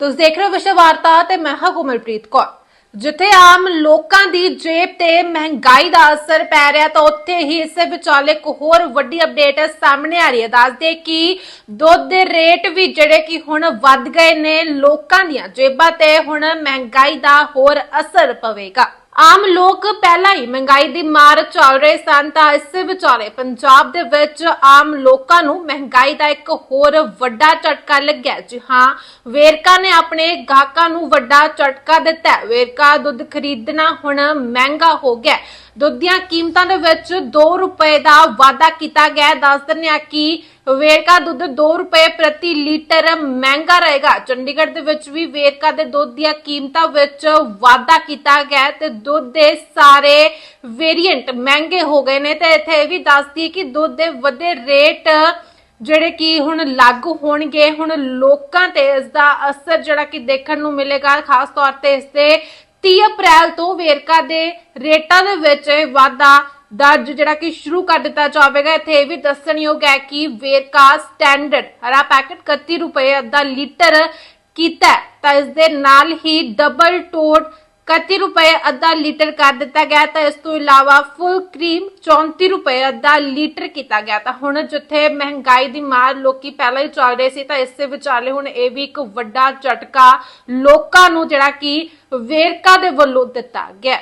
ਤੁਸੀਂ ਦੇਖ ਰਹੇ ਹੋ ਵਿਸ਼ਵ ਵਾਰਤਾ ਤੇ ਮੈਂ ਹਾਂ ਕੋਮਲਪ੍ਰੀਤ ਕੌਰ। ਜਿੱਥੇ ਆਮ ਲੋਕਾਂ ਦੀ ਜੇਬ ਤੇ ਮਹਿੰਗਾਈ ਦਾ ਅਸਰ ਪੈ ਰਿਹਾ ਤਾਂ ਉੱਥੇ ਹੀ ਇਸੇ ਵਿਚਾਲੇ ਇੱਕ ਹੋਰ ਵੱਡੀ ਅਪਡੇਟ ਸਾਹਮਣੇ ਆ ਰਹੀ ਹੈ। ਦੱਸਦੇ ਕਿ ਦੁੱਧ ਦੇ ਰੇਟ ਵੀ ਜਿਹੜੇ ਕਿ ਹੁਣ ਵੱਧ ਗਏ ਨੇ, ਲੋਕਾਂ ਦੀਆਂ ਜੇਬਾਂ ਤੇ ਹੁਣ ਮਹਿੰਗਾਈ ਦਾ ਹੋਰ ਅਸਰ ਪਵੇਗਾ। ਆਮ ਲੋਕ ਪਹਿਲਾਂ ਹੀ ਮਹਿੰਗਾਈ ਦੀ ਮਾਰ ਚੱਲ ਰਹੇ ਸਨ ਤਾਂ ਇਸੇ ਵਿਚਾਲੇ ਪੰਜਾਬ ਦੇ ਵਿੱਚ ਆਮ ਲੋਕਾਂ ਨੂੰ ਮਹਿੰਗਾਈ ਦਾ ਇੱਕ ਹੋਰ ਵੱਡਾ ਝਟਕਾ ਲੱਗਿਆ ਜੀ ਹਾਂ, ਵੇਰਕਾ ਨੇ ਆਪਣੇ ਗਾਹਕਾਂ ਨੂੰ ਵੱਡਾ ਝਟਕਾ ਦਿੱਤਾ ਵੇਰਕਾ ਦੁੱਧ ਖਰੀਦਣਾ ਹੁਣ ਮਹਿੰਗਾ ਹੋ ਗਿਆ ਦੁੱਧ ਦੀਆਂ ਕੀਮਤਾਂ ਦੇ ਵਿੱਚ 2 ਰੁਪਏ ਦਾ ਵਾਧਾ ਕੀਤਾ ਗਿਆ ਦੱਸ ਦਿੰਦੇ ਆ ਕਿ ਵੇਰਕਾ ਦੁੱਧ 2 ਰੁਪਏ ਪ੍ਰਤੀ ਲੀਟਰ ਮਹਿੰਗਾ ਰਹੇਗਾ। ਚੰਡੀਗੜ੍ਹ ਦੇ ਵਿੱਚ ਵੀ ਵੇਰਕਾ ਦੇ ਦੁੱਧ ਦੀਆਂ ਕੀਮਤਾਂ ਵਿੱਚ ਵਾਧਾ ਕੀਤਾ ਗਿਆ ਤੇ ਦੁੱਧ ਦੇ ਸਾਰੇ ਵੇਰੀਐਂਟ ਮਹਿੰਗੇ ਹੋ ਗਏ ਨੇ ਤੇ ਇੱਥੇ ਇਹ ਵੀ ਦੱਸਦੀ ਹੈ ਕਿ ਦੁੱਧ ਦੇ ਵਧੇ ਰੇਟ ਜਿਹੜੇ ਕਿ ਹੁਣ ਲਾਗੂ ਹੋਣਗੇ, ਹੁਣ ਲੋਕਾਂ ਤੇ ਇਸ ਦਾ ਅਸਰ ਜਿਹੜਾ ਕਿ ਦੇਖਣ ਨੂੰ ਮਿਲੇਗਾ, ਖਾਸ ਤੌਰ ਤੇ ਇਸ ਦੇ 30 ਅਪ੍ਰੈਲ ਤੋਂ ਵੇਰਕਾ ਦੇ ਰੇਟਾਂ ਦੇ ਵਿੱਚ ਵਾਧਾ ਦਰਜ ਜਿਹੜਾ ਕਿ ਸ਼ੁਰੂ ਕਰ ਦਿੱਤਾ ਜਾਵੇਗਾ। ਇੱਥੇ ਇਹ ਵੀ ਦੱਸਣਯੋਗ ਹੈ ਕਿ ਵੇਰਕਾ ਸਟੈਂਡਰਡ ਹਰਾ ਪੈਕੇਟ 31 ਰੁਪਏ ਅੱਧਾ ਲੀਟਰ ਕੀਤਾ ਤਾਂ ਇਸ ਦੇ ਨਾਲ ਹੀ ਡਬਲ ਟੋਟ 31 ਰੁਪਏ ਅੱਧਾ ਲੀਟਰ ਕਰ ਦਿੱਤਾ ਗਿਆ ਤਾਂ ਇਸ ਤੋਂ ਇਲਾਵਾ ਫੁੱਲ ਕਰੀਮ 34 ਰੁਪਏ ਅੱਧਾ ਲੀਟਰ ਕੀਤਾ ਗਿਆ ਤਾਂ ਹੁਣ ਜਿੱਥੇ ਮਹਿੰਗਾਈ ਦੀ ਮਾਰ ਲੋਕੀ ਪਹਿਲਾਂ ਹੀ ਚੱਲ ਰਹੇ ਸੀ, ਤਾਂ ਇਸੇ ਵਿਚਾਲੇ ਹੁਣ ਇਹ ਵੀ ਇੱਕ ਵੱਡਾ ਝਟਕਾ ਲੋਕਾਂ ਨੂੰ ਜਿਹੜਾ ਕਿ ਵੇਰਕਾ ਦੇ ਵੱਲੋਂ ਦਿੱਤਾ ਗਿਆ